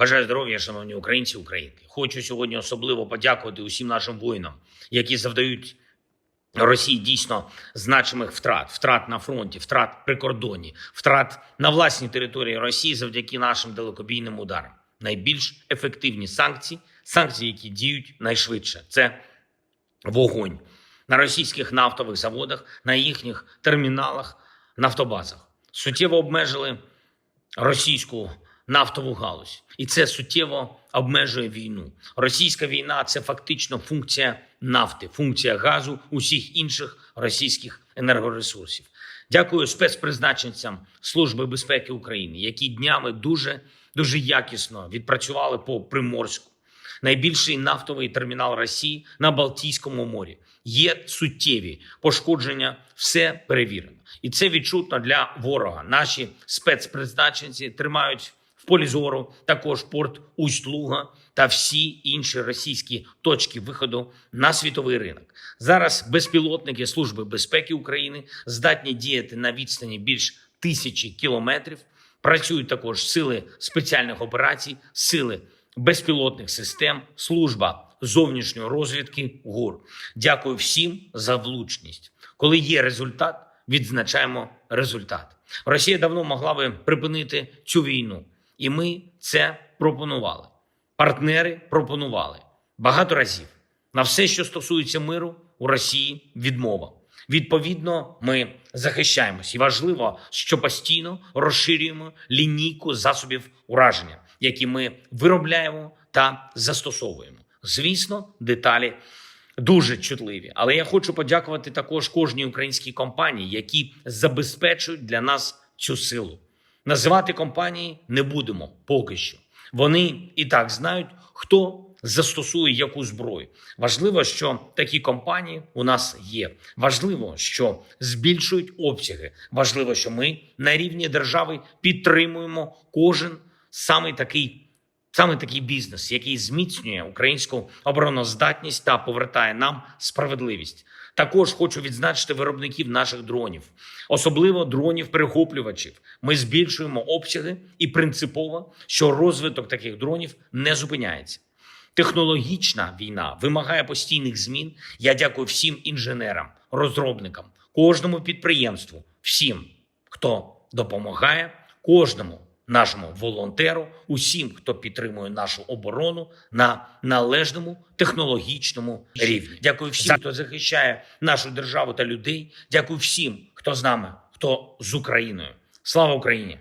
Бажаю здоров'я, шановні українці, українки. Хочу сьогодні особливо подякувати усім нашим воїнам, які завдають Росії дійсно значимих втрат, втрат на фронті, втрат при кордоні, втрат на власній території Росії завдяки нашим далекобійним ударам. Найбільш ефективні санкції, санкції, які діють найшвидше, це вогонь на російських нафтових заводах, на їхніх терміналах, нафтобазах. Суттєво обмежили російську нафтову галузь, і це суттєво обмежує війну. Російська війна це фактично функція нафти, функція газу, усіх інших російських енергоресурсів. Дякую спецпризначенцям Служби безпеки України, які днями дуже дуже якісно відпрацювали по Приморську. Найбільший нафтовий термінал Росії на Балтійському морі. Є суттєві пошкодження, все перевірено, і це відчутно для ворога. Наші спецпризначенці тримають полі зору також порт Усть-Луга та всі інші російські точки виходу на світовий ринок. Зараз безпілотники Служби безпеки України здатні діяти на відстані більш тисячі кілометрів. Працюють також сили спеціальних операцій, сили безпілотних систем, служба зовнішньої розвідки ГУР. Дякую всім за влучність. Коли є результат, відзначаємо результат. Росія давно могла би припинити цю війну, і ми це пропонували. Партнери пропонували багато разів. На все, що стосується миру, у Росії відмова. Відповідно, ми захищаємось, і важливо, що постійно розширюємо лінійку засобів ураження, які ми виробляємо та застосовуємо. Звісно, деталі дуже чутливі. Але я хочу подякувати також кожній українській компанії, які забезпечують для нас цю силу. Називати компанії не будемо поки що. Вони і так знають, хто застосує яку зброю. Важливо, що такі компанії у нас є. Важливо, що збільшують обсяги. Важливо, що ми на рівні держави підтримуємо кожен саме такий. Саме такий бізнес, який зміцнює українську обороноздатність та повертає нам справедливість. Також хочу відзначити виробників наших дронів, особливо дронів-перехоплювачів. Ми збільшуємо обсяги і принципово, що розвиток таких дронів не зупиняється. Технологічна війна вимагає постійних змін. Я дякую всім інженерам, розробникам, кожному підприємству, всім, хто допомагає, кожному нашому волонтеру, усім, хто підтримує нашу оборону на належному технологічному рівні. Дякую всім, хто захищає нашу державу та людей. Дякую всім, хто з нами, хто з Україною. Слава Україні!